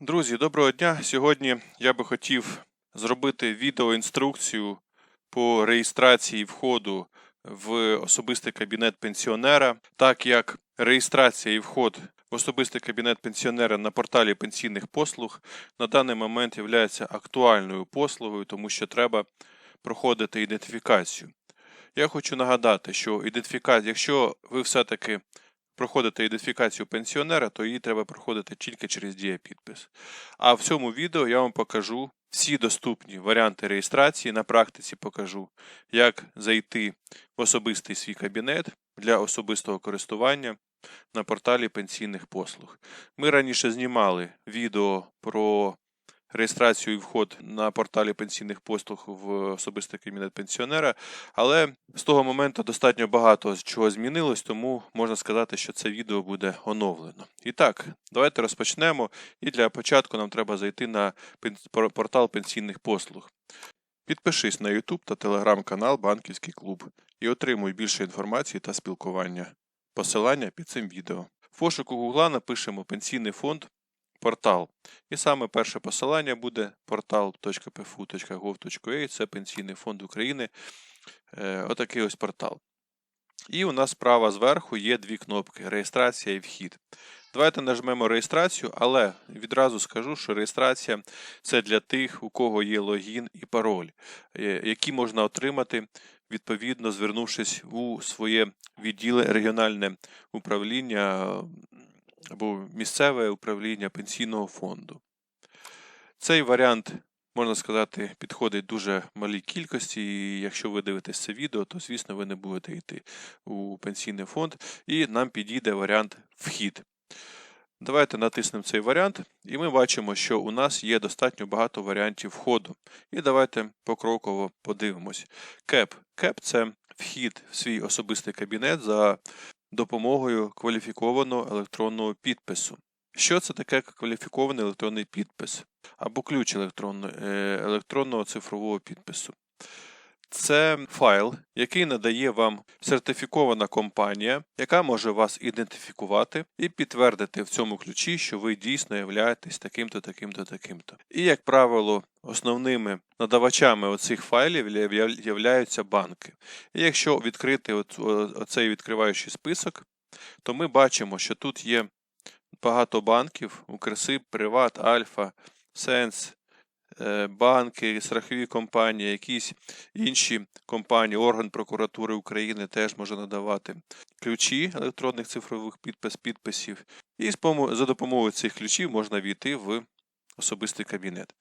Друзі, доброго дня! Сьогодні я би хотів зробити відеоінструкцію по реєстрації входу в особистий кабінет пенсіонера, так як реєстрація і вход в особистий кабінет пенсіонера на порталі пенсійних послуг на даний момент є актуальною послугою, тому що треба проходити ідентифікацію. Я хочу нагадати, що ідентифікація, якщо ви все-таки проходити ідентифікацію пенсіонера, то її треба проходити тільки через дієпідпис. А в цьому відео я вам покажу всі доступні варіанти реєстрації. На практиці покажу, як зайти в особистий свій кабінет для особистого користування на порталі пенсійних послуг. Ми раніше знімали відео про реєстрацію і вход на порталі пенсійних послуг в особистий кабінет пенсіонера, але з того моменту достатньо багато чого змінилось, тому можна сказати, що це відео буде оновлено. І так, давайте розпочнемо. І для початку нам треба зайти на портал пенсійних послуг. Підпишись на YouTube та телеграм-канал Банківський клуб і отримуй більше інформації та спілкування. Посилання під цим відео. В пошуку Гугла напишемо Пенсійний фонд портал. І саме перше посилання буде portal.pfu.gov.ua, це Пенсійний фонд України. Е, отакий ось портал. І у нас справа зверху є дві кнопки реєстрація і вхід. Давайте нажмемо реєстрацію, але відразу скажу, що реєстрація це для тих, у кого є логін і пароль, е, які можна отримати, відповідно, звернувшись у своє відділе регіональне управління або місцеве управління пенсійного фонду. Цей варіант, можна сказати, підходить дуже малій кількості, і якщо ви дивитесь це відео, то, звісно, ви не будете йти у пенсійний фонд, і нам підійде варіант вхід. Давайте натиснемо цей варіант, і ми бачимо, що у нас є достатньо багато варіантів входу. І давайте покроково подивимось. КЕП. КЕП це вхід в свій особистий кабінет за допомогою кваліфікованого електронного підпису. Що це таке кваліфікований електронний підпис або ключ електронного, е, електронного цифрового підпису? Це файл, який надає вам сертифікована компанія, яка може вас ідентифікувати і підтвердити в цьому ключі, що ви дійсно являєтесь таким-то, таким-то, таким-то. І, як правило, основними надавачами оцих файлів являються банки. І якщо відкрити оцей відкриваючий список, то ми бачимо, що тут є багато банків: Укрсиб, Приват, Альфа, Сенс, банки, страхові компанії, якісь інші компанії, орган прокуратури України теж може надавати ключі електронних цифрових підпис, підписів, і за допомогою цих ключів можна війти в особистий кабінет.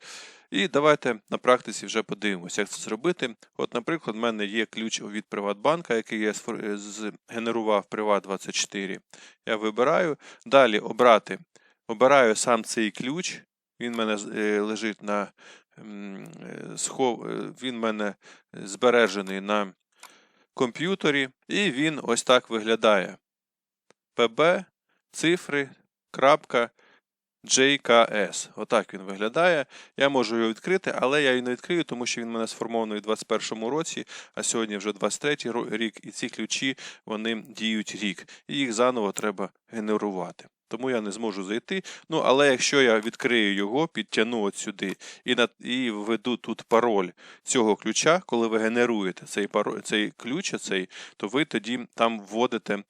І давайте на практиці вже подивимося, як це зробити. От, наприклад, в мене є ключ від Приватбанка, який я згенерував Приват24. Я вибираю. Далі обрати. Обираю сам цей ключ, він мене е, лежить на е, схов, е, він мене збережений на комп'ютері, і він ось так виглядає. PB, цифри, JKS. Отак він виглядає. Я можу його відкрити, але я його не відкрию, тому що він в мене сформований у 2021 році, а сьогодні вже 23 рік, і ці ключі вони діють рік. І їх заново треба генерувати тому я не зможу зайти. Ну, але якщо я відкрию його, підтягну от сюди і на, і введу тут пароль цього ключа, коли ви генеруєте цей пароль, цей ключ, цей, то ви тоді там вводите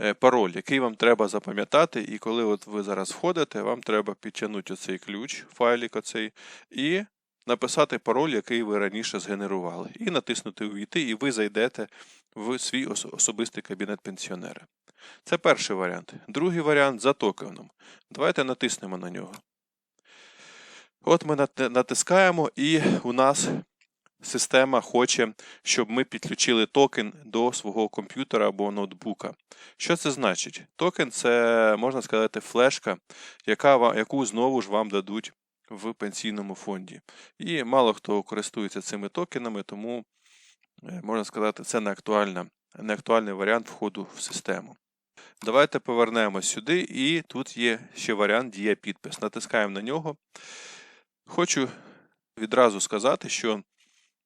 е, пароль, який вам треба запам'ятати. І коли от ви зараз входите, вам треба підтягнути оцей ключ, файлик оцей, і написати пароль, який ви раніше згенерували, і натиснути Увійти, і ви зайдете в свій особистий кабінет пенсіонера. Це перший варіант. Другий варіант за токеном. Давайте натиснемо на нього. От ми натискаємо, і у нас система хоче, щоб ми підключили токен до свого комп'ютера або ноутбука. Що це значить? Токен це, можна сказати, флешка, яка, яку знову ж вам дадуть в пенсійному фонді. І мало хто користується цими токенами, тому, е, можна сказати, це не, актуальна, не актуальний варіант входу в систему. Давайте повернемось сюди, і тут є ще варіант Дія підпис. Натискаємо на нього. Хочу відразу сказати, що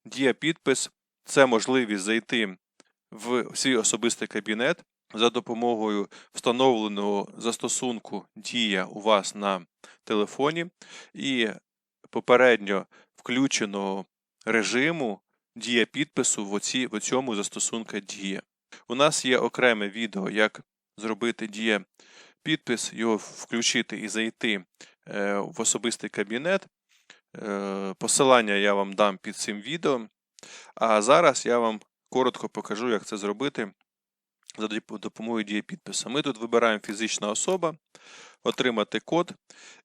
Дія підпис це можливість зайти в свій особистий кабінет за допомогою встановленого застосунку Дія у вас на телефоні і попередньо включеного режиму дія підпису в, оці, в цьому застосунку Дія. У нас є окреме відео, як зробити дія підпис, його включити і зайти е, в особистий кабінет. Е, Посилання я вам дам під цим відео. А зараз я вам коротко покажу, як це зробити за допомогою дії підпису. Ми тут вибираємо фізична особа, отримати код,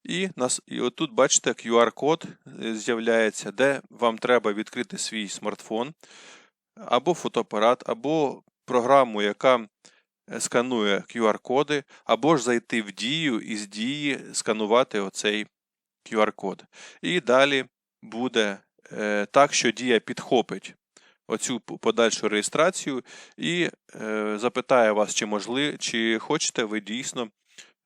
і, нас, і отут бачите QR-код е, з'являється, де вам треба відкрити свій смартфон або фотоапарат, або програму, яка сканує QR-коди, або ж зайти в дію і з дії сканувати оцей QR-код. І далі буде е, так, що дія підхопить оцю подальшу реєстрацію і е, запитає вас, чи можли, чи хочете ви дійсно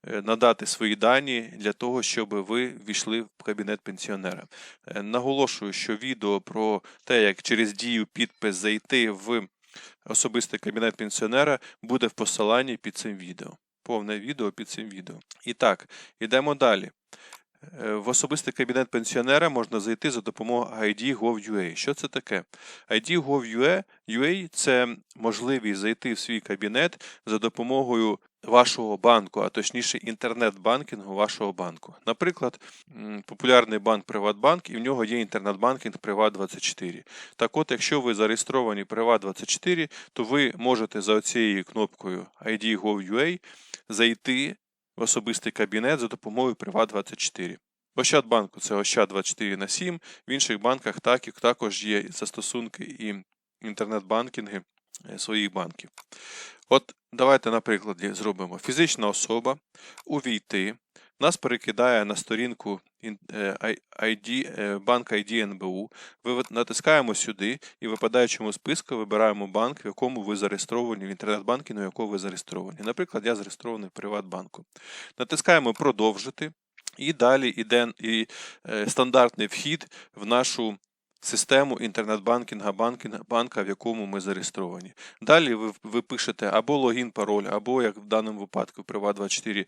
е, надати свої дані для того, щоб ви ввійшли в кабінет пенсіонера. Е, Наголошую, що відео про те, як через дію підпис зайти в особистий кабінет пенсіонера, буде в посиланні під цим відео. Повне відео під цим відео. І так, йдемо далі. Е, В особистий кабінет пенсіонера можна зайти за допомогою ID.gov.ua. Що це таке? ID.gov.ua UA – це можливість зайти в свій кабінет за допомогою вашого банку, а точніше інтернет-банкінгу вашого банку. Наприклад, популярний банк Приватбанк, і в нього є інтернет-банкінг Приват24. Так от, якщо ви зареєстровані Приват24, то ви можете за цією кнопкою ID.gov.ua зайти в особистий кабінет за допомогою Приват24. В Ощадбанку це Ощад 24 на 7, в інших банках так, також є застосунки і інтернет-банкінги е, своїх банків. От давайте на прикладі зробимо. Фізична особа увійти, нас перекидає на сторінку ін- е, ID, е, банк ID НБУ. Ви натискаємо сюди і в випадаючому списку вибираємо банк, в якому ви зареєстровані, в інтернет-банкінгу, на якому ви зареєстровані. Наприклад, я зареєстрований в Приватбанку. Натискаємо продовжити, і далі йде і, е, стандартний вхід в нашу систему інтернет-банкінга банкінга, банка, в якому ми зареєстровані. Далі ви, ви пишете або логін, пароль, або, як в даному випадку, Приват24,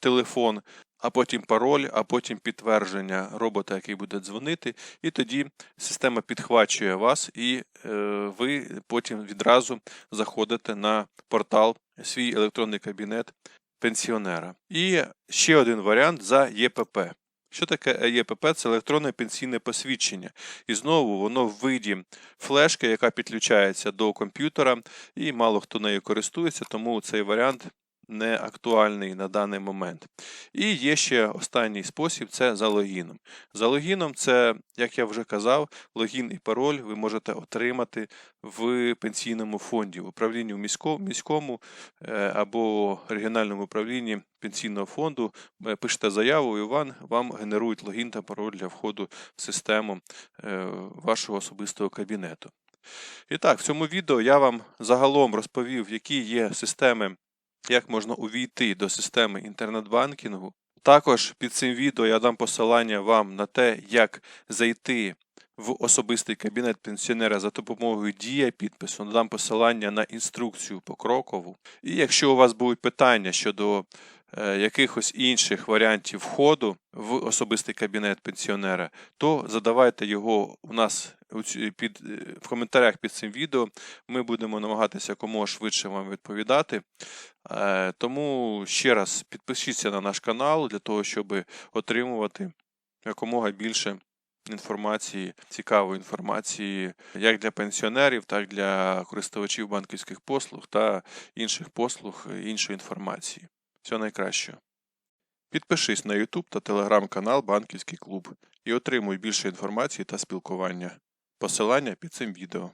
телефон, а потім пароль, а потім підтвердження робота, який буде дзвонити, і тоді система підхвачує вас, і е, ви потім відразу заходите на портал свій електронний кабінет пенсіонера. І ще один варіант за ЄПП. Що таке ЕЄПП? Це електронне пенсійне посвідчення. І знову воно в виді флешки, яка підключається до комп'ютера, і мало хто нею користується, тому цей варіант не актуальний на даний момент. І є ще останній спосіб це за логіном. За логіном, це, як я вже казав, логін і пароль ви можете отримати в пенсійному фонді, в управлінні міському, міському е, або регіональному управлінні пенсійного фонду. Е, Пишете заяву, і вам, вам генерують логін та пароль для входу в систему е, вашого особистого кабінету. І так, в цьому відео я вам загалом розповів, які є системи, як можна увійти до системи інтернет-банкінгу. Також під цим відео я дам посилання вам на те, як зайти в особистий кабінет пенсіонера за допомогою дія підпису, надам посилання на інструкцію покрокову. І якщо у вас будуть питання щодо якихось інших варіантів входу в особистий кабінет пенсіонера, то задавайте його у нас під, е, в коментарях під цим відео. Ми будемо намагатися якомога швидше вам відповідати. Е, Тому ще раз підпишіться на наш канал для того, щоб отримувати якомога більше інформації, цікавої інформації як для пенсіонерів, так і для користувачів банківських послуг та інших послуг, е, іншої інформації. Всього найкращого. Підпишись на YouTube та телеграм-канал Банківський клуб і отримуй більше інформації та спілкування. Посилання під цим відео.